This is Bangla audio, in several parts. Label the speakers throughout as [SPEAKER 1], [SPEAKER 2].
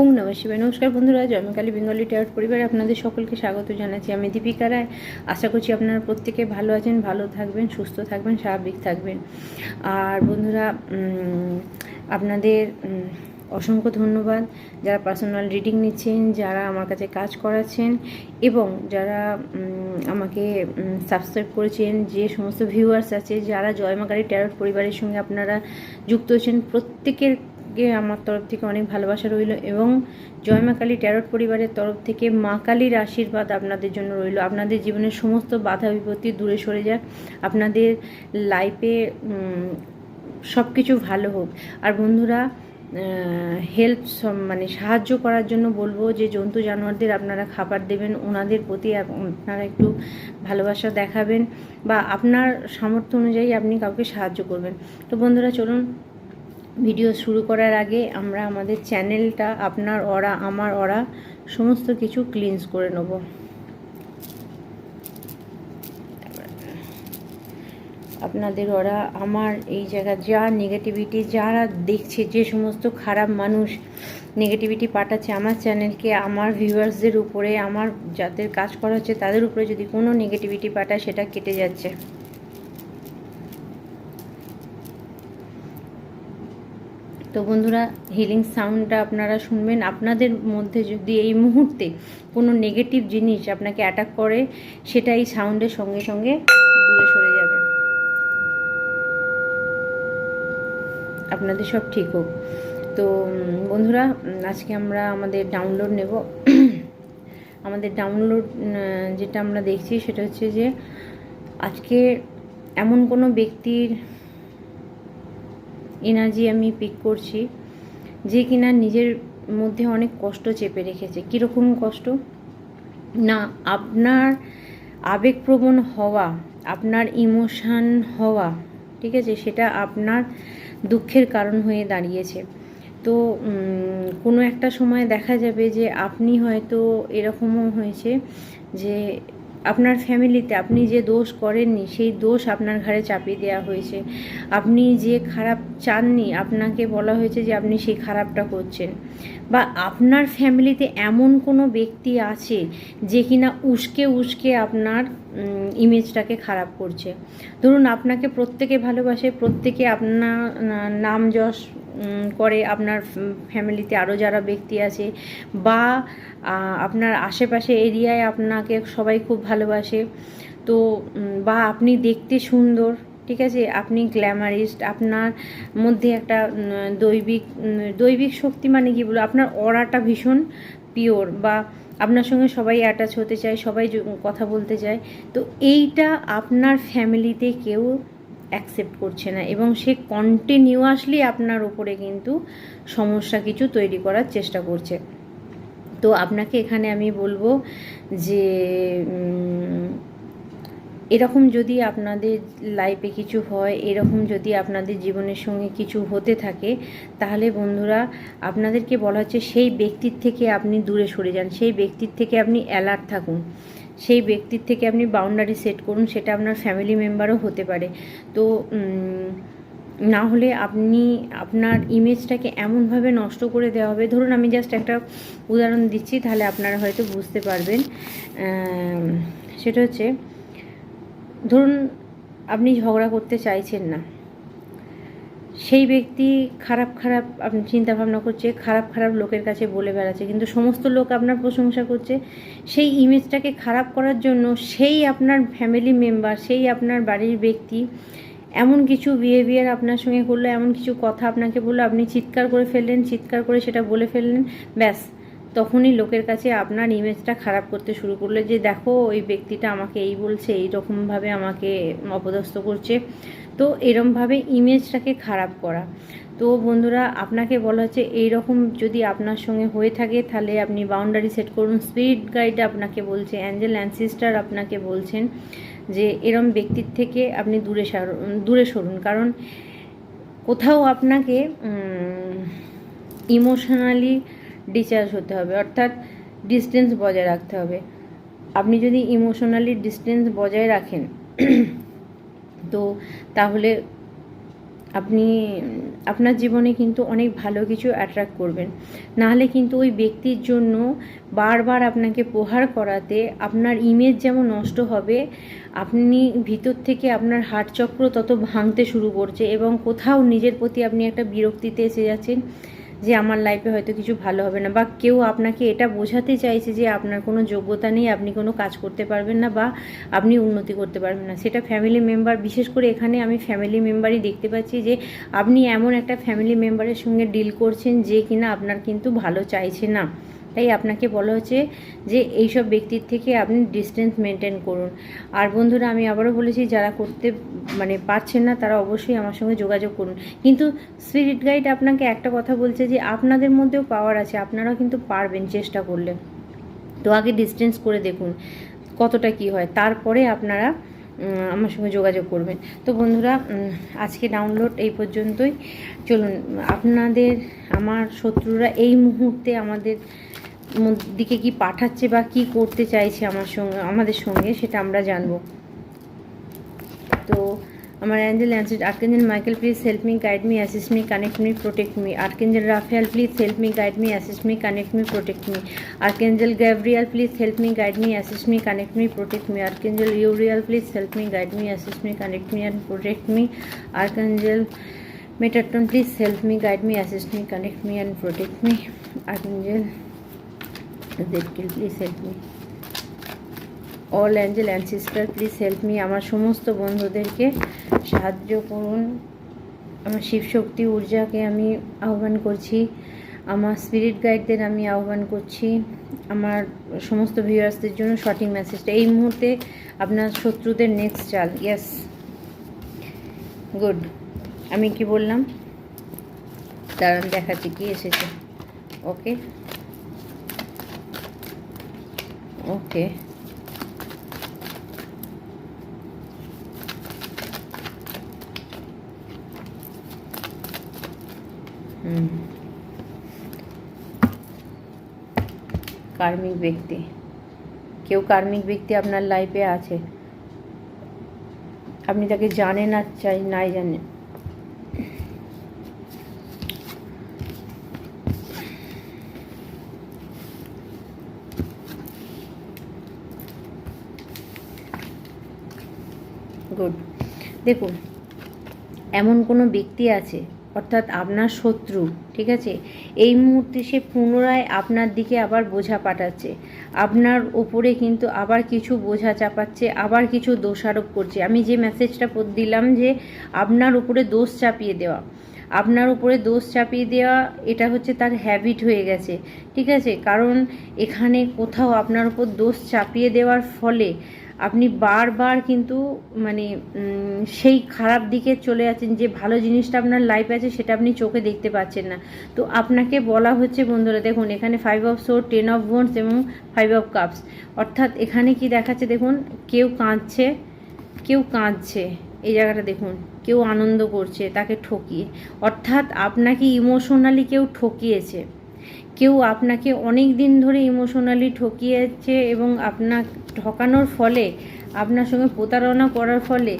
[SPEAKER 1] ওং নমঃ শিবায়। নমস্কার বন্ধুরা জয়মকালী বেঙ্গলি টায়ার পরিবারে আপনাদের সকলকে স্বাগত জানাচ্ছি। আমি দীপিকা রায়। আশা করছি আপনারা প্রত্যেকে ভালো আছেন, ভালো থাকবেন, সুস্থ থাকবেন, স্বাভাবিক থাকবেন। আর বন্ধুরা আপনাদের অসংখ্য ধন্যবাদ যারা পার্সোনাল রিডিং নিচ্ছেন, যারা আমার কাছে কাজ করাচ্ছেন এবং যারা আমাকে সাবস্ক্রাইব করেছেন, যে সমস্ত ভিউয়ার্স আছে, যারা জয়মাকারী ট্যারট পরিবারের সঙ্গে আপনারা যুক্ত হয়েছেন প্রত্যেকের আমার তরফ থেকে অনেক ভালোবাসা রইল এবং জয় মা কালী ট্যারট পরিবারের তরফ থেকে মা কালীর আশীর্বাদ আপনাদের জন্য রইল। আপনাদের জীবনের সমস্ত বাধা বিপত্তি দূরে সরে যাক। আপনাদের লাইফে সব কিছু ভালো হোক। আর বন্ধুরা হেল্প মানে সাহায্য করার জন্য বলব যে জন্তু জানোয়ারদের আপনারা খাবার দেবেন। ওনাদের প্রতি আপনারা একটু ভালোবাসা দেখাবেন বা আপনার সামর্থ্য অনুযায়ী আপনি কাউকে সাহায্য করবেন। তো বন্ধুরা, চলুন ভিডিও শুরু করার আগে আমরা আমাদের চ্যানেলটা, আপনার অরা, আমার অরা, সমস্ত কিছু ক্লিনস করে নেব। আপনাদের ওরা আমার এই জায়গা, যা নেগেটিভিটি যারা দেখছে, যে সমস্ত খারাপ মানুষ নেগেটিভিটি পাঠাচ্ছে আমার চ্যানেলকে, আমার ভিউয়ার্সদের উপরে, আমার যাদের কাজ করা হচ্ছে, তাদের উপরে যদি কোনো নেগেটিভিটি পাঠায়, সেটা কেটে যাচ্ছে। তো বন্ধুরা হিলিং সাউন্ডটা আপনারা শুনবেন। আপনাদের মধ্যে যদি এই মুহূর্তে কোনো নেগেটিভ জিনিস আপনাকে অ্যাটাক করে সেটা এই সাউন্ডের সঙ্গে সঙ্গে দূরে সরে যাবে। আপনাদের সব ঠিক হোক। তো বন্ধুরা আজকে আমরা আমাদের ডাউনলোড নেব। আমাদের ডাউনলোড যেটা আমরা দেখছি, সেটা হচ্ছে যে, আজকে এমন কোনো ব্যক্তির এনার্জি আমি পিক করছি, যে কিনা নিজের মধ্যে অনেক কষ্ট চেপে রেখেছে। কীরকম কষ্ট? না, আপনার আবেগপ্রবণ হওয়া, আপনার ইমোশান হওয়া, ঠিক আছে, সেটা আপনার দুঃখের কারণ হয়ে দাঁড়িয়েছে। তো কোনো একটা সময় দেখা যাবে যে আপনি হয়তো এরকমও হয়েছে যে আপনার ফ্যামিলিতে আপনি যে দোষ করেননি, সেই দোষ আপনার ঘাড়ে চাপিয়ে দেওয়া হয়েছে। আপনি যে খারাপ চাননি, আপনাকে বলা হয়েছে যে আপনি সেই খারাপটা করছেন। বা আপনার ফ্যামিলিতে এমন কোনো ব্যক্তি আছে যে কিনা উস্কে উস্কে আপনার ইমেজটাকে খারাপ করছে? ধরুন আপনাকে প্রত্যেকে ভালোবাসে, প্রত্যেকে আপনার নাম যশ করে আপনার ফ্যামিলিতে আরও যারা ব্যক্তি আছে বা আপনার আশেপাশে এরিয়ায় আপনাকে সবাই খুব ভালোবাসে, তো বা আপনি দেখতে সুন্দর ঠিক আছে? আপনি গ্ল্যামারিস্ট আপনার মধ্যে একটা দৈবিক দৈবিক শক্তি মানে কি বলব? আপনার অরাটা ভীষণ পিওর বা আপনার সঙ্গে সবাই অ্যাটাচ হতে চায়, সবাই কথা বলতে চায়। তো এইটা আপনার ফ্যামিলিতে কেউ অ্যাকসেপ্ট করছে না এবং সে কন্টিনিউয়াসলি আপনার উপরে কিন্তু সমস্যা কিছু তৈরি করার চেষ্টা করছে। তো আপনাকে এখানে আমি বলব যে এরকম যদি আপনাদের লাইফে কিছু হয়, এরকম যদি আপনাদের জীবনের সঙ্গে কিছু হতে থাকে, তাহলে বন্ধুরা, আপনাদেরকে বলা হচ্ছে সেই ব্যক্তির থেকে আপনি দূরে সরে যান, সেই ব্যক্তির থেকে আপনি অ্যালার্ট থাকুন। সেই ব্যক্তির থেকে আপনি বাউন্ডারি সেট করুন, সেটা আপনার ফ্যামিলি মেম্বারও হতে পারে। তো না হলে আপনি, আপনার ইমেজটাকে এমনভাবে নষ্ট করে দেওয়া হবে। ধরুন, আমি জাস্ট একটা উদাহরণ দিচ্ছি, তাহলে আপনারা হয়তো বুঝতে পারবেন। সেটা হচ্ছে ধরুন আপনি ঝগড়া করতে চাইছেন না, সেই ব্যক্তি খারাপ খারাপ আপনি চিন্তাভাবনা করছে, খারাপ খারাপ লোকের কাছে বলে বেড়াচ্ছে, কিন্তু সমস্ত লোক আপনার প্রশংসা করছে, সেই ইমেজটাকে খারাপ করার জন্য সেই আপনার ফ্যামিলি মেম্বার সেই আপনার বাড়ির ব্যক্তি এমন কিছু বিহেভিয়ার আপনার সঙ্গে করল, এমন কিছু কথা আপনাকে বলল, আপনি চিৎকার করে ফেললেন, চিৎকার করে সেটা বলে ফেললেন, ব্যাস। তখনই লোকের কাছে আপনার ইমেজটা খারাপ করতে শুরু করল যে, দেখো, ওই ব্যক্তিটা আমাকে এই বলছে এই রকমভাবে আমাকে অপদস্থ করছে। তো এরমভাবে ইমেজটাকে খারাপ করা। তো বন্ধুরা, আপনাকে বলা হচ্ছে এইরকম যদি আপনার সঙ্গে হয়ে থাকে, তাহলে আপনি বাউন্ডারি সেট করুন। স্পিরিট গাইড আপনাকে বলছে অ্যাঞ্জেল অ্যান্সিস্টার আপনাকে বলছেন যে, এরম ব্যক্তির থেকে আপনি দূরে সারুন দূরে সরুন। কারণ কোথাও আপনাকে ইমোশনালি ডিচার্জ হতে হবে, অর্থাৎ ডিস্টেন্স বজায় রাখতে হবে। আপনি যদি ইমোশনালি ডিস্টেন্স বজায় রাখেন, তো তাহলে আপনি, আপনার জীবনে কিন্তু অনেক ভালো কিছু অ্যাট্রাক্ট করবেন। নাহলে কিন্তু ওই ব্যক্তির জন্য বারবার আপনাকে প্রহার করাতে আপনার ইমেজ যেমন নষ্ট হবে, আপনি ভিতর থেকে আপনার হার্ট চক্র তত ভাঙতে শুরু করছে এবং কোথাও নিজের প্রতি আপনি একটা বিরক্তিতে এসে যাচ্ছেন। যে আমার লাইফে হয়তো কিছু ভালো হবে না বা কেউ আপনাকে এটা বোঝাতে চাইছে যে আপনার কোনো যোগ্যতা নেই, আপনি কোনো কাজ করতে পারবেন না বা আপনি উন্নতি করতে পারবেন না। সেটা ফ্যামিলি মেম্বার বিশেষ করে এখানে আমি ফ্যামিলি মেম্বারই দেখতে পাচ্ছি যে আপনি এমন একটা ফ্যামিলি মেম্বারের সঙ্গে ডিল করছেন যে কিনা আপনার কিন্তু ভালো চাইছে না। তাই আপনাকে বলা হচ্ছে যে এইসব ব্যক্তির থেকে আপনি ডিস্টেন্স মেনটেন করুন। আর বন্ধুরা, আমি আবারও বলেছি, যারা করতে মানে পারছেন না, তারা অবশ্যই আমার সঙ্গে যোগাযোগ করুন। কিন্তু স্পিরিট গাইড আপনাকে একটা কথা বলছে যে, আপনাদের মধ্যেও পাওয়ার আছে, আপনারাও কিন্তু পারবেন চেষ্টা করলে। তো আগে ডিস্টেন্স করে দেখুন, কতটা কি হয়। তারপরে আপনারা আমার সঙ্গে যোগাযোগ করবেন। তো বন্ধুরা আজকে ডাউনলোড এই পর্যন্তই। চলুন, আপনাদের, আমার শত্রুরা এই মুহূর্তে আমাদের দিকে কি পাঠাচ্ছে বা কি করতে চাইছে আমার সঙ্গে, আমাদের সঙ্গে, সেটা আমরা জানব। তো আমার angel answer, archangel Michael please help me guide me assist me connect me protect me archangel Raphael please help me guide me assist me connect me protect me archangel Gabriel please help me guide me assist me connect me protect me archangel Uriel please help me guide me assist me connect me and protect me archangel Metatron please help me guide me assist me connect me and protect me archangel Zadkiel please help me all angel and sister please help me আমার সমস্ত বন্ধুদেরকে সাহায্য করুন। আমার শিবশক্তি ঊর্জাকে আমি আহ্বান করছি। আমার স্পিরিট গাইডদের আমি আহ্বান করছি। আমার সমস্ত ভিউয়ার্সদের জন্য সঠিক মেসেজটা এই মুহূর্তে আপনার শত্রুদের নেক্সট চাল। ইয়াস গুড আমি কি বললাম? দাঁড়ান, দেখাচ্ছি কি এসেছে। ওকে ওকে হুম কার্মিক ব্যক্তি কেউ কার্মিক ব্যক্তি আপনার লাইফে আছে? আপনি তাকে জানেন আর চাই, নাই জানেন? গুড। দেখুন, এমন কোনো ব্যক্তি আছে, অর্থাৎ আপনার শত্রু, ঠিক আছে? এই মুহূর্তে সে পুনরায় আপনার দিকে আবার বোঝা পাঠাচ্ছে। আপনার ওপরে কিন্তু আবার কিছু বোঝা চাপাচ্ছে, আবার কিছু দোষারোপ করছে। আমি যে মেসেজটা দিলাম যে আপনার উপরে দোষ চাপিয়ে দেওয়া। আপনার উপরে দোষ চাপিয়ে দেওয়া, এটা হচ্ছে তার হ্যাবিট হয়ে গেছে, ঠিক আছে? কারণ এখানে কোথাও আপনার উপর দোষ চাপিয়ে দেওয়ার ফলে আপনি বারবার কিন্তু মানে সেই খারাপ দিকে চলে যাচ্ছেন, যে ভালো জিনিসটা আপনার লাইফে আছে সেটা আপনি চোখে দেখতে পাচ্ছেন না। তো আপনাকে বলা হচ্ছে বন্ধুরা, দেখুন, এখানে five of swords ten of bones এবং ফাইভ অফ কাপস অর্থাৎ এখানে কি দেখাচ্ছে, দেখুন, কেউ কাঁদছে কেউ কাঁদছে। এই জায়গাটা দেখুন, কেউ আনন্দ করছে, তাকে ঠকিয়ে। অর্থাৎ আপনাকে ইমোশনালি কেউ ঠকিয়েছে। কেউ আপনাকে অনেক দিন ধরে ইমোশনালি ঠকিয়েছে এবং আপনার ঠকানোর ফলে আপনার সঙ্গে প্রতারণা করার ফলে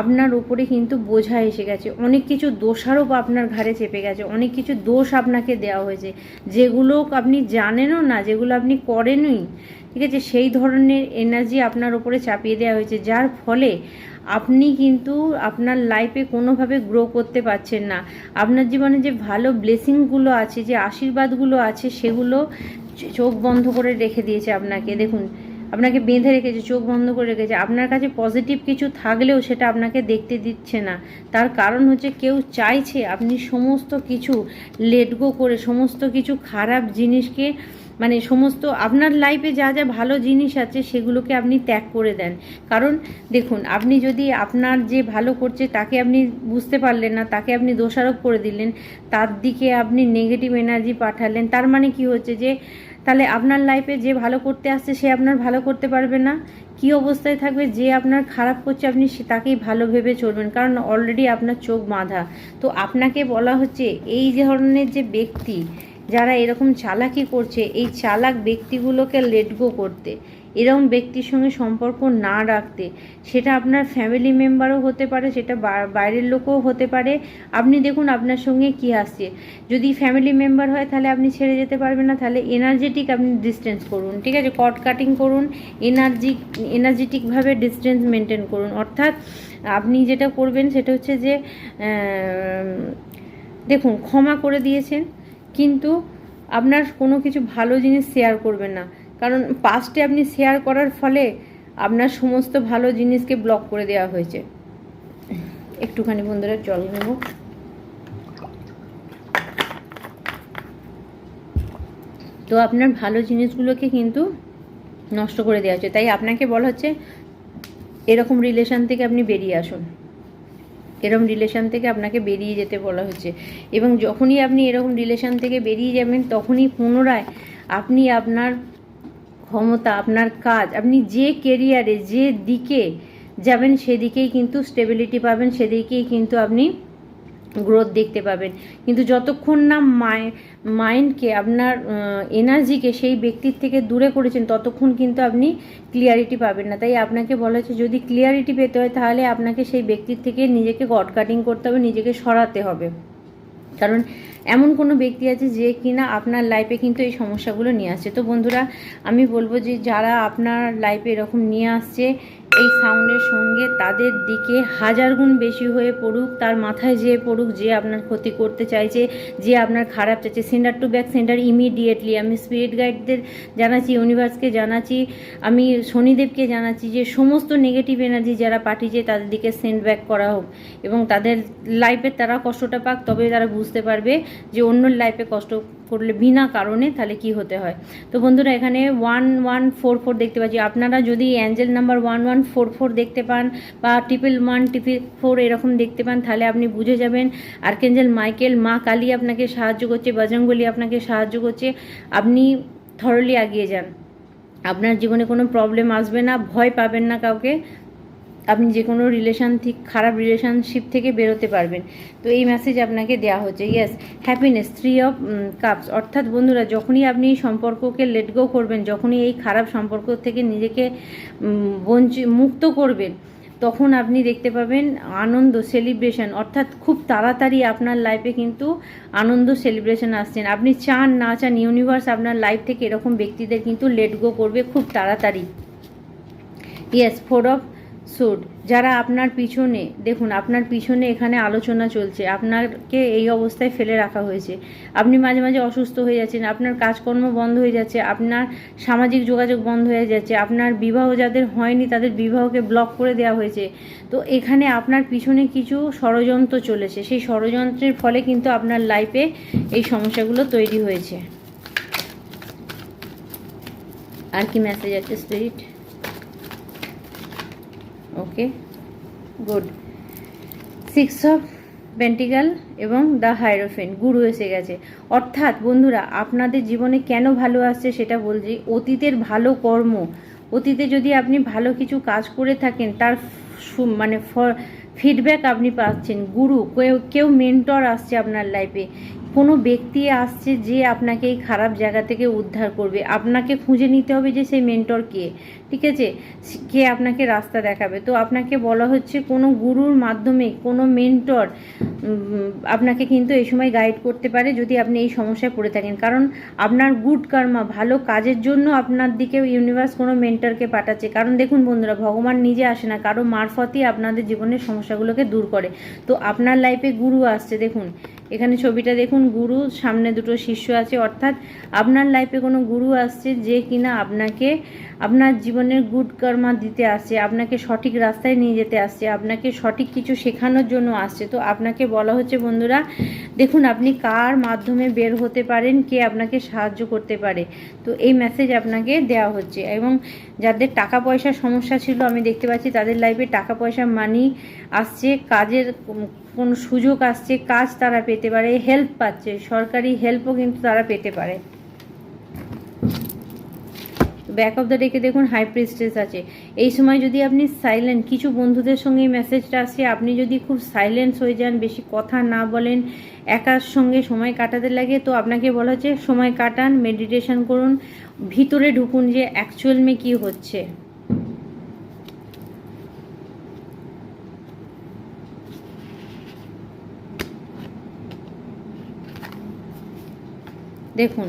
[SPEAKER 1] আপনার উপরে কিন্তু বোঝা এসে গেছে। অনেক কিছু দোষারোপ আপনার ঘাড়ে চেপে গেছে। অনেক কিছু দোষ আপনাকে দেওয়া হয়েছে। যেগুলো আপনি জানেনও না, যেগুলো আপনি করেনই, ঠিক আছে? সেই ধরনের এনার্জি আপনার উপরে চাপিয়ে দেওয়া হয়েছে, যার ফলে আপনি কিন্তু আপনার লাইফে কোনোভাবে গ্রো করতে পারছেন না। আপনার জীবনে যে ভালো ব্লেসিংগুলো আছে, যে আশীর্বাদগুলো আছে, সেগুলো চোখ বন্ধ করে রেখে দিয়েছে আপনাকে। দেখুন আপনাকে বেঁধে রেখেছে, চোখ বন্ধ করে রেখেছে। আপনার কাছে পজিটিভ কিছু থাকলেও সেটা আপনাকে দেখতে দিচ্ছে না। তার কারণ হচ্ছে কেউ চাইছে আপনি সমস্ত কিছু লেট গো করে, সমস্ত কিছু খারাপ জিনিসকে মানে সমস্ত আপনার লাইফে যা যা ভালো জিনিস আছে সেগুলোকে আপনি ত্যাগ করে দেন। কারণ দেখুন, আপনি যদি আপনার যে ভালো করছে তাকে আপনি বুঝতে পারলেন না, তাকে আপনি দোষারোপ করে দিলেন, তার দিকে আপনি নেগেটিভ এনার্জি পাঠালেন, তার মানে কি হচ্ছে যে তাহলে আপনার লাইফে যে ভালো করতে আসছে, সে আপনার ভালো করতে পারবে না। কি অবস্থায় থাকবে, যে আপনার খারাপ করছে, আপনি সে তাকেই ভালো ভেবে চলবেন। কারণ অলরেডি আপনার চোখ বাঁধা। তো আপনাকে বলা হচ্ছে, এই ধরনের যে ব্যক্তি যারা এরকম চালাকি করছে, এই চালাক ব্যক্তিগুলোকে লেটগো করতে। এরকম ব্যক্তির সঙ্গে সম্পর্ক না রাখতে। সেটা আপনার ফ্যামিলি মেম্বারও হতে পারে, সেটা বাইরের লোকও হতে পারে। আপনি দেখুন আপনার সঙ্গে কি আসছে। যদি ফ্যামিলি মেম্বার হয়, তাহলে আপনি ছেড়ে যেতে পারবেন না। তাহলে এনার্জেটিক আপনি ডিস্টেন্স করুন, ঠিক আছে? কট কাটিং করুন এনার্জি এনার্জেটিকভাবে ডিস্টেন্স মেনটেন করুন। অর্থাৎ আপনি যেটা করবেন, সেটা হচ্ছে যে দেখুন, ক্ষমা করে দিয়েছেন, কিন্তু আপনার কোনো কিছু ভালো জিনিস শেয়ার করবেন না। কারণ পাস্টে আপনি শেয়ার করার ফলে আপনার সমস্ত ভালো জিনিসকে ব্লক করে দেওয়া হয়েছে। একটুখানি বন্ধুরা জল নেব। তো আপনার ভালো জিনিসগুলোকে কিন্তু নষ্ট করে দেওয়া হচ্ছে। তাই আপনাকে বলা হচ্ছে, এরকম রিলেশন থেকে আপনি বেরিয়ে আসুন। এরকম রিলেশন থেকে আপনাকে বেরিয়ে যেতে বলা হচ্ছে। এবং যখনই আপনি এরকম রিলেশন থেকে বেরিয়ে যাবেন, তখনই পুনরায় আপনি আপনার ক্ষমতা, আপনার কাজ, আপনি যে কেরিয়ারে যে দিকে যাবেন, সেদিকেই কিন্তু স্টেবিলিটি পাবেন, সেদিকেই কিন্তু আপনি গ্রোথ দেখতে পাবেন। কিন্তু যতক্ষণ না মাই মাইন্ডকে আপনার এনার্জিকে সেই ব্যক্তির থেকে দূরে করেছেন, ততক্ষণ কিন্তু আপনি ক্লিয়ারিটি পাবেন না। তাই আপনাকে বলা হচ্ছে যদি ক্লিয়ারিটি পেতে হয়, তাহলে আপনাকে সেই ব্যক্তির থেকে নিজেকে গড কাটিং করতে হবে, নিজেকে সরাতে হবে। কারণ এমন কোনো ব্যক্তি আছে যে কিনা আপনার লাইফে কিন্তু এই সমস্যাগুলো নিয়ে আসছে। তো বন্ধুরা, আমি বলব যে যারা আপনার লাইফে এরকম নিয়ে আসছে এই সাউন্ডের সঙ্গে তাদের দিকে হাজার গুণ বেশি হয়ে পড়ুক, তার মাথায় যেয়ে পড়ুক যে আপনার ক্ষতি করতে চাইছে, যে আপনার খারাপ চাইছে। Centre to back centre immediately আমি স্পিরিট গাইডদের জানাচ্ছি ইউনিভার্সকে জানাচ্ছি, আমি শনিদেবকে জানাচ্ছি যে সমস্ত নেগেটিভ এনার্জি যারা পাঠিয়েছে, তাদের দিকে সেন্ড ব্যাক করা হোক। এবং তাদের লাইফে তারা কষ্টটা পাক তবে তারা বুঝতে পারবে যে অন্য লাইফে কষ্ট করলে বিনা কারণে তাহলে কি হতে হয়। তো বন্ধুরা, এখানে ওয়ান ওয়ান ফোর ফোর দেখতে পাচ্ছি। আপনারা যদি angel number one one four four দেখতে পান বা ট্রিপল ওয়ান ট্রিপল ফোর এরকম দেখতে পান, তাহলে আপনি বুঝে যাবেন। আর্কেঞ্জেল মাইকেল, মা কালী আপনাকে সাহায্য করছে বজরঙ্গলি আপনাকে সাহায্য করছে। আপনি থরলি এগিয়ে যান। আপনার জীবনে কোনো প্রবলেম আসবে না, ভয় পাবেন না কাউকে। আপনি যে কোনো রিলেশন থেকে খারাপ রিলেশনশিপ থেকে বেরোতে পারবেন। তো এই মেসেজ আপনাকে দেওয়া হচ্ছে yes happiness three of cups অর্থাৎ বন্ধুরা, যখনই আপনি সম্পর্ককে লেট গো করবেন, যখনই এই খারাপ সম্পর্ক থেকে নিজেকে বঞ্চিত মুক্ত করবেন, তখন আপনি দেখতে পাবেন আনন্দ সেলিব্রেশন অর্থাৎ খুব তাড়াতাড়ি আপনার লাইফে কিন্তু আনন্দ সেলিব্রেশন আসছেন। আপনি চান, না চান ইউনিভার্স আপনার লাইফ থেকে এরকম ব্যক্তিদের কিন্তু লেট গো করবে খুব তাড়াতাড়ি। ইয়েস ফোর অফ সুট যারা আপনার পিছনে, দেখুন, আপনার পিছনে এখানে আলোচনা চলছে আপনাকে এই অবস্থায় ফেলে রাখা হয়েছে। আপনি মাঝে মাঝে অসুস্থ হয়ে যাচ্ছেন, আপনার কাজকর্ম বন্ধ হয়ে যাচ্ছে, আপনার সামাজিক যোগাযোগ বন্ধ হয়ে যাচ্ছে, আপনার বিবাহ যাদের হয়নি তাদের বিবাহকে ব্লক করে দেওয়া হয়েছে। তো এখানে আপনার পিছনে কিছু ষড়যন্ত্র চলেছে, সেই ষড়যন্ত্রের ফলে কিন্তু আপনার লাইফে এই সমস্যাগুলো তৈরি হয়েছে। আর কি মেসেজ আছে spirit okay good six of pentacle এবং দ্য হাইরোফেন গুরু এসে গেছে। অর্থাৎ বন্ধুরা, আপনাদের জীবনে কেন ভালো আসছে সেটা বলছি, অতীতের ভালো কর্ম, অতীতে যদি আপনি ভালো কিছু কাজ করে থাকেন, তার মানে ফিডব্যাক আপনি পাচ্ছেন। গুরু, কেউ কেউ মেন্টর আসছে আপনার লাইফে কোনো ব্যক্তি আসছে যে আপনাকে এই খারাপ জায়গা থেকে উদ্ধার করবে। আপনাকে খুঁজে নিতে হবে যে সেই মেন্টর কে। ঠিক আছে কে আপনাকে রাস্তা দেখাবে। তো আপনাকে বলা হচ্ছে কোনো গুরুর মাধ্যমে কোনো মেন্টর আপনাকে কিন্তু এই সময় গাইড করতে পারে যদি আপনি এই সমস্যায় পড়ে থাকেন। কারণ আপনার গুড কর্মা ভালো কাজের জন্য আপনার দিকে ইউনিভার্স কোনো মেন্টরকে পাঠাচ্ছে। কারণ দেখুন বন্ধুরা, ভগবান নিজে আসে না, কারও মারফতই আপনাদের জীবনের সমস্যাগুলোকে দূর করে। তো আপনার লাইফে গুরু আসছে, দেখুন। এখানে ছবিটা দেখুন, গুরু, সামনে দুটো শিষ্য আছে। অর্থাৎ আপনার লাইফে কোনো গুরু আসছে যে কিনা আপনাকে, আপনার জীবনের গুড কর্মা দিতে আসছে, আপনাকে সঠিক রাস্তায় নিয়ে যেতে আসছে, আপনাকে সঠিক কিছু শেখানোর জন্য আসছে। তো আপনাকে বলা হচ্ছে, বন্ধুরা, দেখুন, আপনি কার মাধ্যমে বের হতে পারেন, কে আপনাকে সাহায্য করতে পারে। তো এই মেসেজ আপনাকে দেওয়া হচ্ছে এবং যাদের টাকা পয়সার সমস্যা ছিল, আমি দেখতে পাচ্ছি তাদের লাইফে টাকা পয়সা মানি আসছে, কাজের কোন- কোনো সুযোগ আসছে, কাজ তারা পেতে পারে হেল্প পাচ্ছে, সরকারি হেল্পও কিন্তু তারা পেতে পারে। ব্যাক অফ দ্য ডেকে দেখুন হাই প্রিস্টেস আছে। এই সময় যদি আপনি সাইলেন্ট কিছু বন্ধুদের সঙ্গে মেসেজটা আসে, আপনি যদি খুব সাইলেন্স হয়ে যান, বেশি কথা না বলেন, একার সঙ্গে সময় কাটাতে লাগে, তো আপনাকে বলা হচ্ছে সময় কাটান মেডিটেশন করুন, ভিতরে ঢুকুন যে অ্যাকচুয়াল মে কী হচ্ছে। দেখুন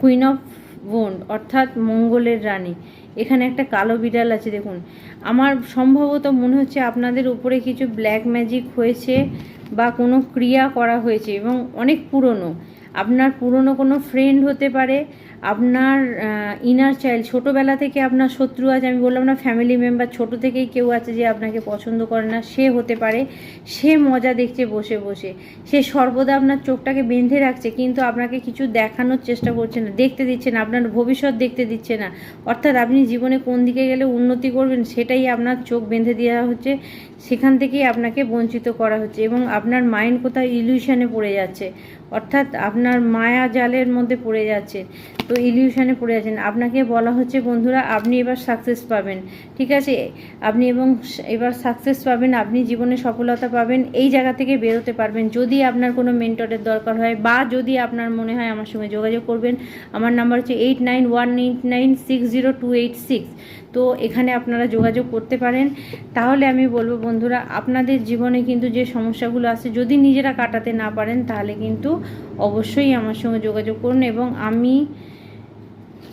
[SPEAKER 1] কুইন অফ বোন্ড অর্থাৎ মঙ্গলের রানী। এখানে একটা কালো বিড়াল আছে, দেখুন। আমার সম্ভবত মনে হচ্ছে আপনাদের উপরে কিছু ব্ল্যাক ম্যাজিক হয়েছে বা কোনো ক্রিয়া করা হয়েছে এবং অনেক পুরনো। আপনার পুরনো কোনো ফ্রেন্ড হতে পারে আপনার ইনার চাইল্ড ছোটোবেলা থেকে আপনার শত্রু আছে, আমি বললাম না ফ্যামিলি মেম্বার ছোট থেকেই কেউ আছে যে আপনাকে পছন্দ করে না, সে হতে পারে, সে মজা দেখছে বসে বসে, সে সর্বদা আপনার চোখটাকে বেঁধে রাখছে, কিন্তু আপনাকে কিছু দেখানোর চেষ্টা করছে না, দেখতে দিচ্ছে না, আপনার ভবিষ্যৎ দেখতে দিচ্ছে না, অর্থাৎ আপনি জীবনে কোন দিকে গেলে উন্নতি করবেন, সেটাই আপনার চোখ বেঁধে দেওয়া হচ্ছে সেখান থেকেই আপনাকে বঞ্চিত করা হচ্ছে এবং আপনার মাইন্ড কোথায় ইলিউশনে পড়ে যাচ্ছে। অর্থাৎ আপনার মায়া জালের মধ্যে পড়ে যাচ্ছে। তো ইলিউশনে পড়ে যাচ্ছেন আপনাকে বলা হচ্ছে, বন্ধুরা, আপনি এবার সাকসেস পাবেন। ঠিক আছে? আপনি এবং এবার সাকসেস পাবেন, আপনি জীবনে সফলতা পাবেন, এই জায়গা থেকে বেরোতে পারবেন। যদি আপনার কোনো মেন্টরের দরকার হয় বা যদি আপনার মনে হয় আমার সঙ্গে যোগাযোগ করবেন, আমার নাম্বার হচ্ছে eight nine one eight nine six zero two eight six তো এখানে আপনারা যোগাযোগ করতে পারেন। তাহলে আমি বলব, বন্ধুরা, আপনাদের জীবনে কিন্তু যে সমস্যাগুলো আছে, যদি নিজেরা কাটাতে না পারেন, তাহলে কিন্তু অবশ্যই আমার সঙ্গে যোগাযোগ করুন এবং আমি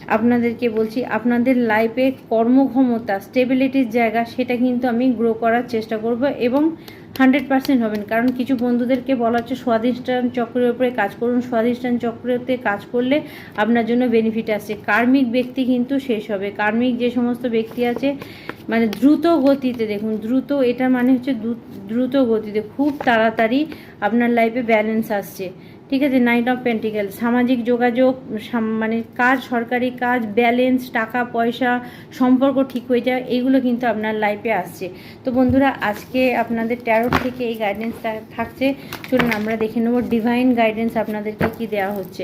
[SPEAKER 1] আপনাদেরকে বলছি, আপনাদের লাইফে কর্মক্ষমতা স্টেবিলিটির জায়গা, সেটা কিন্তু আমি গ্রো করার চেষ্টা করব এবং হান্ড্রেড পার্সেন্ট হবেন। কারণ কিছু বন্ধুদেরকে বলা হচ্ছে স্বাধিষ্ঠান চক্রের উপরে কাজ করুন। স্বাধিষ্ঠান চক্রতে কাজ করলে আপনার জন্য বেনিফিট আসছে কার্মিক ব্যক্তি কিন্তু শেষ হবে। কার্মিক যে সমস্ত ব্যক্তি আছে মানে দ্রুত গতিতে দেখুন, দ্রুত এটা মানে হচ্ছে দ্রুত গতিতে খুব তাড়াতাড়ি আপনার লাইফে ব্যালেন্স আসছে। ঠিক আছে নাইট অফ পেন্টিক্যাল সামাজিক যোগাযোগ মানে কাজ, সরকারি কাজ ব্যালেন্স টাকা, পয়সা, সম্পর্ক ঠিক হয়ে যায় এইগুলো কিন্তু আপনার লাইফে আসছে। তো বন্ধুরা, আজকে আপনাদের ট্যারোট থেকে এই গাইডেন্সটা থাকছে। চলুন আমরা দেখে নেব ডিভাইন গাইডেন্স আপনাদেরকে কি দেওয়া হচ্ছে।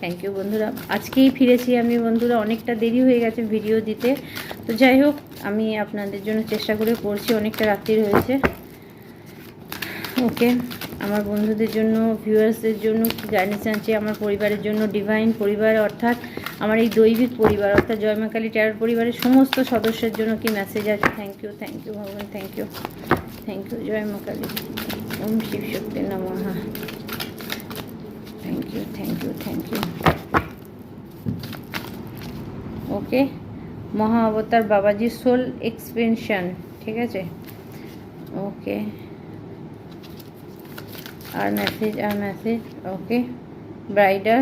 [SPEAKER 1] থ্যাংক ইউ বন্ধুরা। আজকেই ফিরেছি আমি বন্ধুরা, অনেকটা দেরি হয়ে গেছে ভিডিও দিতে। তো যাই হোক, আমি আপনাদের জন্য চেষ্টা করে পড়ছি অনেকটা রাত্রি হয়েছে। ওকে, আমার বন্ধুদের জন্য ভিউয়ার্সদের জন্য কি গাইডেন্স আনছি আমার পরিবারের জন্য ডিভাইন পরিবার অর্থাৎ আমার এই দৈবিক পরিবার, অর্থাৎ জয়মাকালী ট্যারার পরিবারের সমস্ত সদস্যের জন্য কি মেসেজ আছে? থ্যাংক ইউ থ্যাংক ইউ ভগবান থ্যাংক ইউ থ্যাংক ইউ জয়মাকালী, ওম Shiva Shakti নমহা thank you thank you thank you okay Mahavatar Babaji soul expansion ঠিক আছে? ওকে। আর মেসেজ আর মেসেজ ওকে ব্রাইডার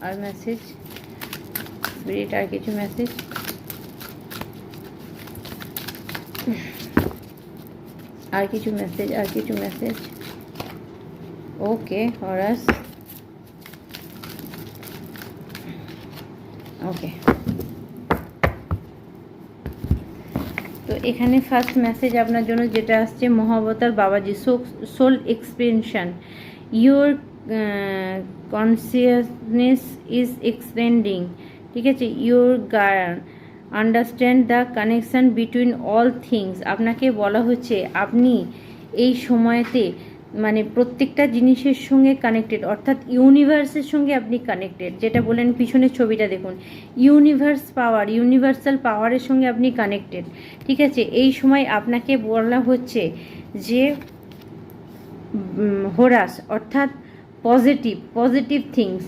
[SPEAKER 1] আর মেসেজ স্পিরিট আর কিছু মেসেজ আর কিছু মেসেজ আর কিছু মেসেজ ওকে হরাস ওকে এখানে ফার্স্ট মেসেজ আপনার জন্য যেটা আসছে, Mahavatar Babaji soul expansion your consciousness is expanding ঠিক আছে? Your gone understand the connection between all things আপনাকে বলা হচ্ছে, আপনি এই সময়তে মানে প্রত্যেকটা জিনিসের সঙ্গে কানেক্টেড অর্থাৎ ইউনিভার্সের সঙ্গে আপনি কানেক্টেড যেটা বলেন পিছনের ছবিটা দেখুন। ইউনিভার্স পাওয়ার ইউনিভার্সাল পাওয়ারের সঙ্গে আপনি কানেক্টেড ঠিক আছে? এই সময় আপনাকে বলা হচ্ছে যে হোরাস, অর্থাৎ পজিটিভ পজিটিভ থিংস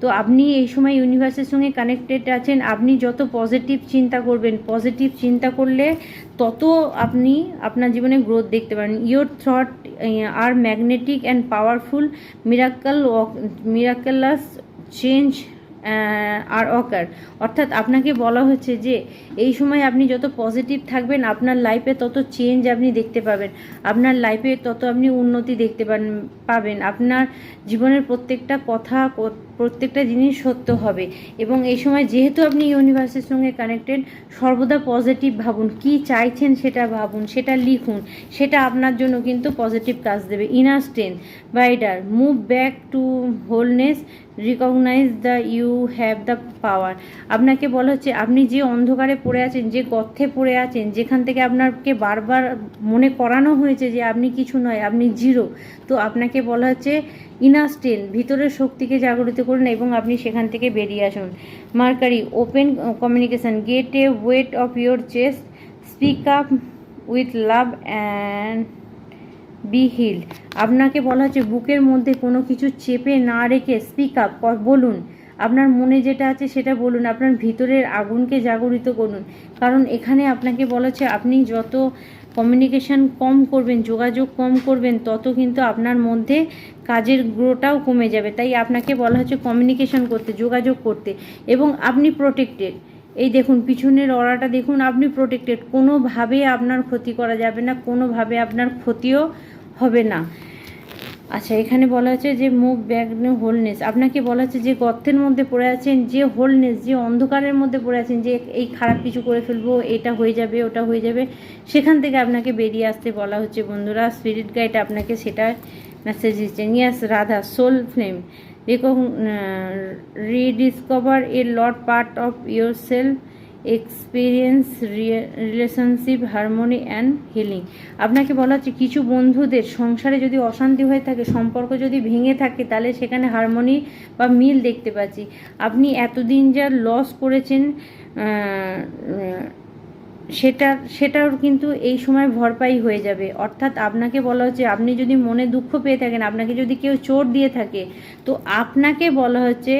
[SPEAKER 1] তো আপনি এই সময় ইউনিভার্সের সঙ্গে কানেক্টেড আছেন, আপনি যত পজিটিভ চিন্তা করবেন পজিটিভ চিন্তা করলে তত আপনি আপনার জীবনে গ্রোথ দেখতে পারেন। Your thought are magnetic and powerful miracle miraculous change are occur অর্থাৎ আপনাকে বলা হচ্ছে যে, এই সময় আপনি যত পজিটিভ থাকবেন, আপনার লাইফে তত চেঞ্জ আপনি দেখতে পাবেন। আপনার লাইফে তত আপনি উন্নতি দেখতে পান, পাবেন। আপনার জীবনের প্রত্যেকটা কথা, প্রত্যেকটা জিনিস সত্য হবে। এবং এই সময় যেহেতু আপনি ইউনিভার্সের সঙ্গে কানেক্টেড সর্বদা পজিটিভ ভাবুন। কি চাইছেন সেটা ভাবুন, সেটা লিখুন। সেটা আপনার জন্য কিন্তু পজিটিভ কাজ দেবে। Inner strength বাইডার move back to wholeness recognize the you have the power আপনাকে বলা হচ্ছে, আপনি যে অন্ধকারে পড়ে আছেন, যে গর্থে পড়ে আছেন, যেখান থেকে আপনাকে বারবার মনে করানো হয়েছে যে আপনি কিছু নয়, আপনি জিরো তো আপনাকে বলা হচ্ছে ইনাস্টেন ভিতরের শক্তিকে জাগরিত করুন এবং আপনি সেখান থেকে বেরিয়ে আসুন। Mercury, open communication, get a weight off your chest, speak up with love and be heal আপনাকে বলা হচ্ছে বুকের মধ্যে কোনো কিছু চেপে না রেখে স্পিক আপ বলুন। আপনার মনে যেটা আছে সেটা বলুন। আপনার ভিতরের আগুনকে জাগরিত করুন। কারণ এখানে আপনাকে বলা হচ্ছে আপনি যত কমিউনিকেশন কম করবেন, যোগাযোগ কম করবেন, তত কিন্তু আপনার মধ্যে কাজের গ্রোটাও কমে যাবে। তাই আপনাকে বলা হচ্ছে কমিউনিকেশন করতে, যোগাযোগ করতে এবং আপনি প্রোটেক্টেড এই দেখুন, পিছনের অরাটা দেখুন, আপনি প্রোটেক্টেড কোনোভাবে আপনার ক্ষতি করা যাবে না, কোনোভাবে আপনার ক্ষতিও হবে না। আচ্ছা এখানে বলা হচ্ছে যে মুভ ব্যাক হোলনেস আপনাকে বলা হচ্ছে যে গর্তের মধ্যে পড়ে আছেন, যে হোলনেস যে অন্ধকারের মধ্যে পড়ে আছেন, যে এই খারাপ কিছু করে ফেলব, এটা হয়ে যাবে, ওটা হয়ে যাবে, সেখান থেকে আপনাকে বেরিয়ে আসতে বলা হচ্ছে বন্ধুরা। স্পিরিট গাইড আপনাকে সেটা yes Radha soul flame rediscover a lot part of yourself experience relationship harmony and healing আপনাকে বলা হচ্ছে কিছু বন্ধুদের সংসারে যদি অশান্তি হয়ে থাকে, সম্পর্ক যদি ভেঙে থাকে, তাহলে সেখানে হারমোনি বা মিল দেখতে পাচ্ছি। আপনি এতদিন যা লস করেছেন সেটা সেটাও কিন্তু এই সময় ভরপাই হয়ে যাবে। অর্থাৎ আপনাকে বলা হচ্ছে, আপনি যদি মনে দুঃখ পেয়ে থাকেন, আপনাকে যদি কেউ চোট দিয়ে থাকে, তো আপনাকে বলা হচ্ছে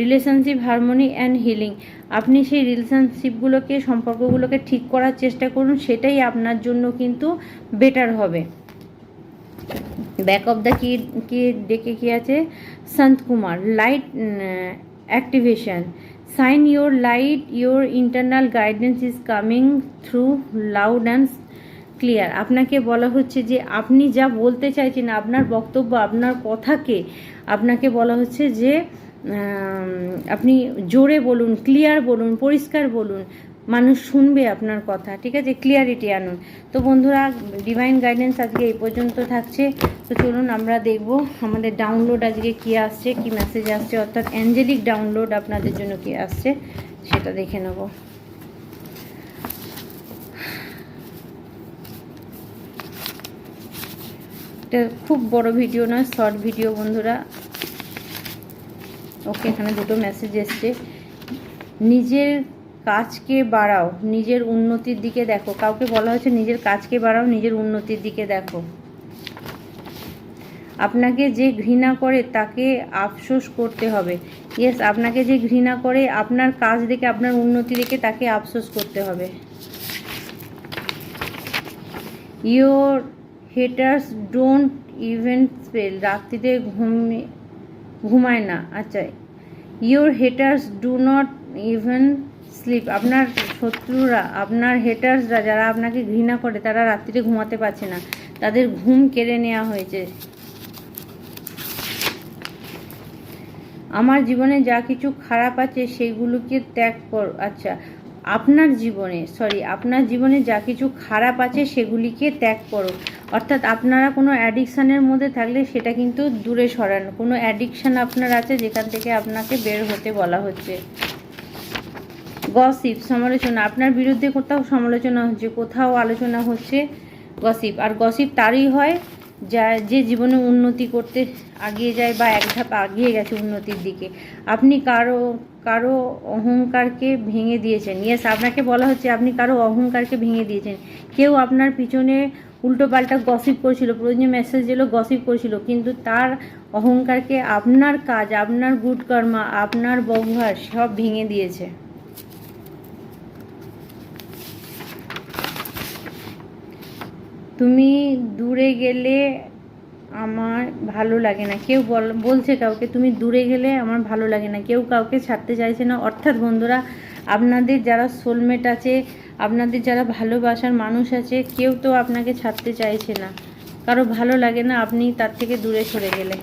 [SPEAKER 1] রিলেশনশিপ হারমোনি অ্যান্ড হিলিং আপনি সেই রিলেশনশিপগুলোকে সম্পর্কগুলোকে ঠিক করার চেষ্টা করুন, সেটাই আপনার জন্য কিন্তু বেটার হবে। ব্যাক অফ দ্য কি কি ডেকে কি আছে? Sant Kumar light activation shine your light, your internal guidance is coming through loud and clear আপনাকে বলা হচ্ছে যে আপনি যা বলতে চাইছেন আপনার বক্তব্য আপনার কথাকে আপনাকে বলা হচ্ছে যে আপনি জোরে বলুন ক্লিয়ার বলুন পরিষ্কার বলুন মানুষ শুনবে আপনার কথা, ঠিক আছে? ক্লিয়ারিটি আনুন। তো বন্ধুরা ডিভাইন গাইডেন্স আজকে এই পর্যন্ত থাকছে। তো চলুন আমরা দেখব আমাদের ডাউনলোড আজকে কি আসছে, কি মেসেজ আসছে, অর্থাৎ অ্যাঞ্জেলিক ডাউনলোড আপনাদের জন্য কি আসছে, সেটা দেখে নেব। এটা খুব বড় ভিডিও নয় শর্ট ভিডিও বন্ধুরা। ওকে, এখানে দুটো মেসেজ এসছে। নিজের কাজকে বাড়াও, নিজের উন্নতির দিকে দেখো। কাউকে বলা হচ্ছে নিজের কাজকে বাড়াও, নিজের উন্নতির দিকে দেখো। আপনাকে যে ঘৃণা করে তাকে আফসোস করতে হবে। ইয়েস আপনাকে যে ঘৃণা করে আপনার কাজ দেখে, আপনার উন্নতি দেখে তাকে আফসোস করতে হবে। ইয়োর হেটার্স ডোন্ট ইভেন স্পেল রাত্রিতে ঘুমিয়ে ঘুমায় না। আচ্ছা। Your haters do not even sleep আপনার শত্রুরা, আপনার হেটার্সরা যারা আপনাকে ঘৃণা করে, তারা রাত্রিতে ঘুমাতে পারছে না। তাদের ঘুম কেড়ে নেওয়া হয়েছে। আমার জীবনে যা কিছু খারাপ আছে সেইগুলোকে ত্যাগ কর আচ্ছা আপনার জীবনে সরি আপনার জীবনে যা কিছু খারাপ আছে, সেগুলিকে ত্যাগ করো। অর্থাৎ আপনারা কোনো অ্যাডিকশানের মধ্যে থাকলে সেটা কিন্তু দূরে সরান। কোনো অ্যাডিকশান আপনার আছে, যেখান থেকে আপনাকে বের হতে বলা হচ্ছে। গসিপ সমালোচনা, আপনার বিরুদ্ধে কোথাও সমালোচনা হচ্ছে, কোথাও আলোচনা হচ্ছে গসিপ আর গসিপ তারই হয় যা, যে জীবনে উন্নতি করতে আগিয়ে যায় বা এক ধাপ আগিয়ে গেছে উন্নতির দিকে। আপনি কারও কারও অহংকারকে ভেঙে দিয়েছেন। ইয়েস আপনাকে বলা হচ্ছে আপনি কারও অহংকারকে ভেঙে দিয়েছেন। কেউ আপনার পিছনে উল্টো পাল্টা গসিপ করেছিল, প্রয়োজনীয় মেসেজ এলো গসিপ করেছিল, কিন্তু তার অহংকারকে আপনার কাজ, আপনার গুড কর্মা আপনার ব্যবহার সব ভেঙে দিয়েছে। তুমি দূরে গেলে আমার ভালো লাগে না। কেউ বল, বলছে কাউকে, তুমি দূরে গেলে আমার ভালো লাগে না। কেউ কাউকে ছাড়তে চাইছে না। অর্থাৎ বন্ধুরা, আপনাদের যারা সোলমেট আছে, আপনাদের যারা ভালোবাসার মানুষ আছে, কেউ তো আপনাকে ছাড়তে চাইছে না। কারও ভালো লাগে না আপনি তার থেকে দূরে সরে গেলে।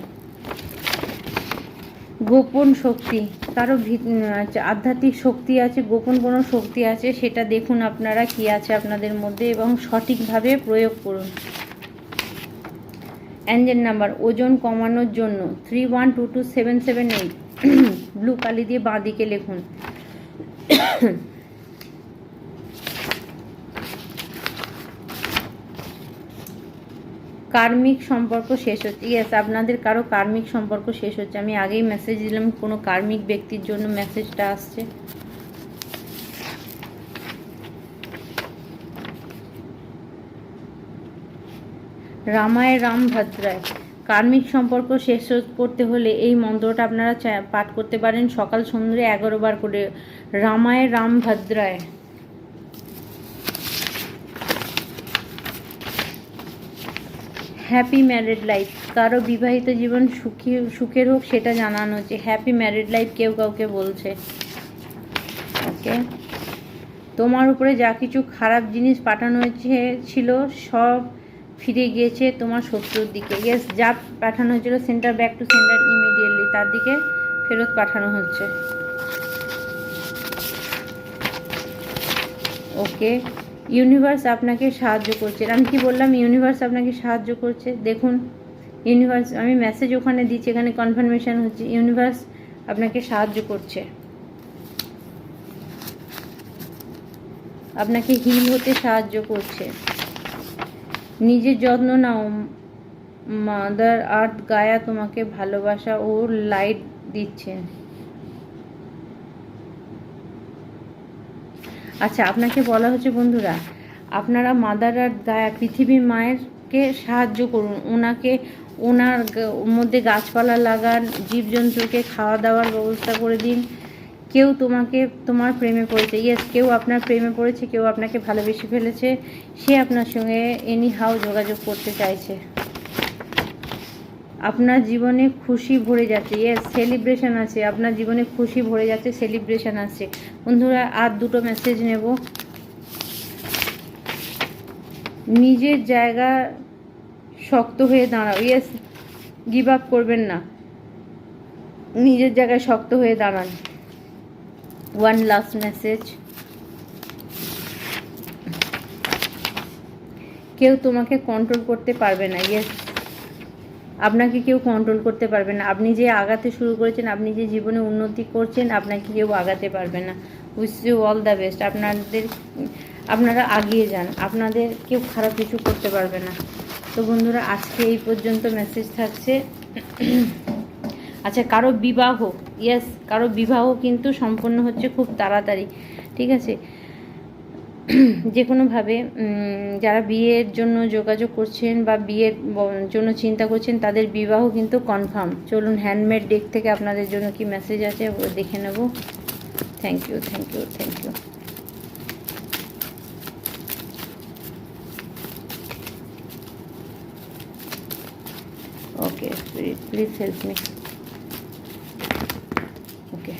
[SPEAKER 1] গোপন শক্তি। কারও আচ্ছা, আধ্যাত্মিক শক্তি আছে গোপন কোনো শক্তি আছে সেটা দেখুন আপনারা কি আছে আপনাদের মধ্যে এবং সঠিকভাবে প্রয়োগ করুন। অ্যাঞ্জেল নাম্বার ওজন কমানোর জন্য three one two two seven seven eight blue কালি দিয়ে বাঁ দিকে লিখুন। কার্মিক সম্পর্ক শেষ হচ্ছে। ইয়েস আপনাদের কারও কার্মিক সম্পর্ক শেষ হচ্ছে। আমি আগেই মেসেজ দিলাম, কোনো কার্মিক ব্যক্তির জন্য মেসেজটা আসছে। রামায় রাম ভদ্রায় কার্মিক সম্পর্ক শেষ করতে হলে এই মন্ত্রটা আপনারা পাঠ করতে পারেন সকাল সন্ধ্যে এগারো বার করে। রামায় রাম হ্যাপি ম্যারিড লাইফ কারও বিবাহিত জীবন সুখী, সুখের হোক সেটা জানানো হচ্ছে। হ্যাপি ম্যারিড লাইফ কেউ কাউকে বলছে। ওকে তোমার উপরে যা কিছু খারাপ জিনিস পাঠানো হয়েছে, ছিল, সব ফিরে গিয়েছে তোমার শত্রুর দিকে। ইয়েস যা পাঠানো হয়েছিল sender back to sender immediately তার দিকে ফেরত পাঠানো হচ্ছে। ওকে ইউনিভার্স আপনাকে সাহায্য করছে। আমি কি বললাম? ইউনিভার্স আপনাকে সাহায্য করছে। দেখুন, ইউনিভার্স, আমি মেসেজ ওখানে দিচ্ছি, এখানে কনফার্মেশন হচ্ছে, ইউনিভার্স আপনাকে সাহায্য করছে। আপনাকে হিল হতে সাহায্য করছে। নিজের যত্ন নাও মাদার আর্থ গায়া তোমাকে ভালোবাসা ও লাইট দিচ্ছেন। আচ্ছা আপনাকে বলা হচ্ছে, বন্ধুরা, আপনারা মাদার আর গায়া পৃথিবীর মায়েরকে সাহায্য করুন। ওনাকে, ওনার মধ্যে গাছপালা লাগান, জীবজন্তুকে খাওয়া দাওয়ার ব্যবস্থা করে দিন। কেউ তোমাকে, তোমার প্রেমে পড়েছে। ইয়েস কেউ আপনার প্রেমে পড়েছে, কেউ আপনাকে ভালোবেসে ফেলেছে। সে আপনার সঙ্গে এনি হাউ যোগাযোগ করতে চাইছে। আপনার জীবনে খুশি ভরে যাচ্ছে ইয়েস সেলিব্রেশন আছে, আপনার জীবনে খুশি ভরে যাচ্ছে সেলিব্রেশন আছে। বন্ধুরা, আর দুটো মেসেজ নেব। নিজের জায়গা শক্ত হয়ে দাঁড়াও ইয়েস গিভ আপ করবেন না। নিজের জায়গায় শক্ত হয়ে দাঁড়ান। ওয়ান লাস্ট মেসেজ কেউ তোমাকে কন্ট্রোল করতে পারবে না ইয়েস আপনাকে কেউ কন্ট্রোল করতে পারবে না। আপনি যে আগাতে শুরু করেছেন, আপনি যে জীবনে উন্নতি করছেন, আপনাকে কেউ আগাতে পারবে না। Wish you all the best আপনাদের, আপনারা আগিয়ে যান। আপনাদের কেউ খারাপ কিছু করতে পারবে না। তো বন্ধুরা, আজকে এই পর্যন্ত মেসেজ থাকছে। আচ্ছা কারও বিবাহ ইয়েস কারও বিবাহ কিন্তু সম্পন্ন হচ্ছে খুব তাড়াতাড়ি। ঠিক আছে? যে কোনোভাবে যারা বিয়ের জন্য যোগাযোগ করছেন বা বিয়ের জন্য চিন্তা করছেন, তাদের বিবাহ কিন্তু কনফার্ম চলুন হ্যান্ডমেড ডেক থেকে আপনাদের জন্য কি মেসেজ আছে দেখে নেব। Thank you thank you thank you okay please help me okay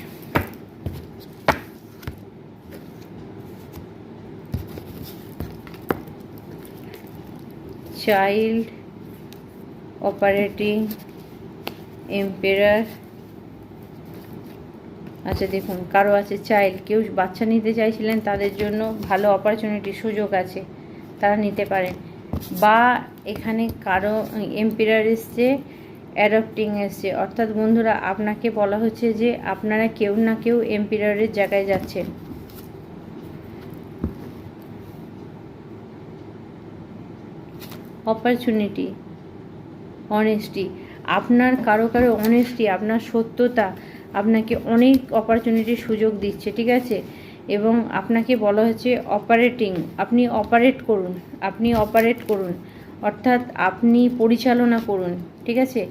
[SPEAKER 1] child, operating emperor. আচ্ছা দেখুন, কারও আছে চাইল্ড কেউ বাচ্চা নিতে চাইছিলেন, তাদের জন্য ভালো অপরচুনিটি সুযোগ আছে, তারা নিতে পারেন বা এখানে কারও এম্পিরার এসছে অ্যাডপ্টিং এসছে, অর্থাৎ বন্ধুরা, আপনাকে বলা হচ্ছে যে আপনারা কেউ না কেউ এম্পিরারের জায়গায় যাচ্ছেন। অপরচুনিটি অনেস্টি আপনার কারও কারও অনেস্টি আপনার সত্যতা আপনাকে অনেক অপরচুনিটির সুযোগ দিচ্ছে, ঠিক আছে? এবং আপনাকে বলা হচ্ছে অপারেটিং আপনি অপারেট করুন, আপনি অপারেট করুন, অর্থাৎ আপনি পরিচালনা করুন, ঠিক আছে?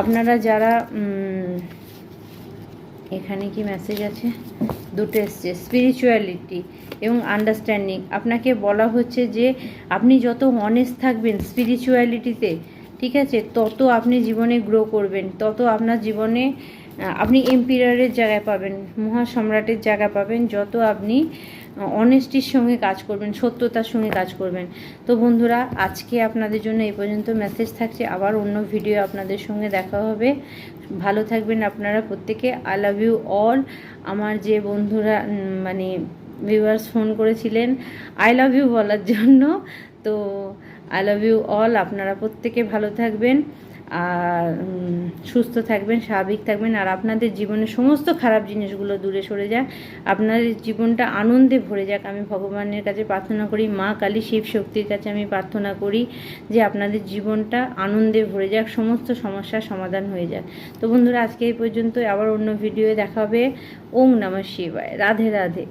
[SPEAKER 1] আপনারা যারা এখানে কি মেসেজ আছে? দুটো এসছে স্পিরিচুয়ালিটি এবং আন্ডারস্ট্যান্ডিং আপনাকে বলা হচ্ছে যে, আপনি যত অনেস্ট থাকবেন স্পিরিচুয়ালিটিতে ঠিক আছে, তত আপনি জীবনে গ্রো করবেন, তত আপনার জীবনে আপনি এম্পিরারের জায়গায় পাবেন, মহাসম্রাটের জায়গা পাবেন, যত আপনি অনেস্টির সঙ্গে কাজ করবেন, সত্যতার সঙ্গে কাজ করবেন। তো বন্ধুরা, আজকে আপনাদের জন্য এই পর্যন্ত মেসেজ থাকছে। আবার অন্য ভিডিও আপনাদের সঙ্গে দেখা হবে। ভালো থাকবেন আপনারা প্রত্যেকে। আই লাভ ইউ অল আমার যে বন্ধুরা মানে ভিউয়ার্স ফোন করেছিলেন আই লাভ ইউ বলার জন্য। তো আই লাভ ইউ অল আপনারা প্রত্যেকে ভালো থাকবেন। আর সুস্থ থাকবেন, স্বাভাবিক থাকবেন, আর আপনাদের জীবনের সমস্ত খারাপ জিনিসগুলো দূরে সরে যাক। আপনাদের জীবনটা আনন্দে ভরে যাক। আমি ভগবানের কাছে প্রার্থনা করি, মা কালী শিব শক্তির কাছে আমি প্রার্থনা করি যে আপনাদের জীবনটা আনন্দে ভরে যাক, সমস্ত সমস্যার সমাধান হয়ে যাক। তো বন্ধুরা, আজকে এই পর্যন্ত আবার অন্য ভিডিওয়ে দেখা হবে। ওম নমঃ শিবায়। রাধে রাধে।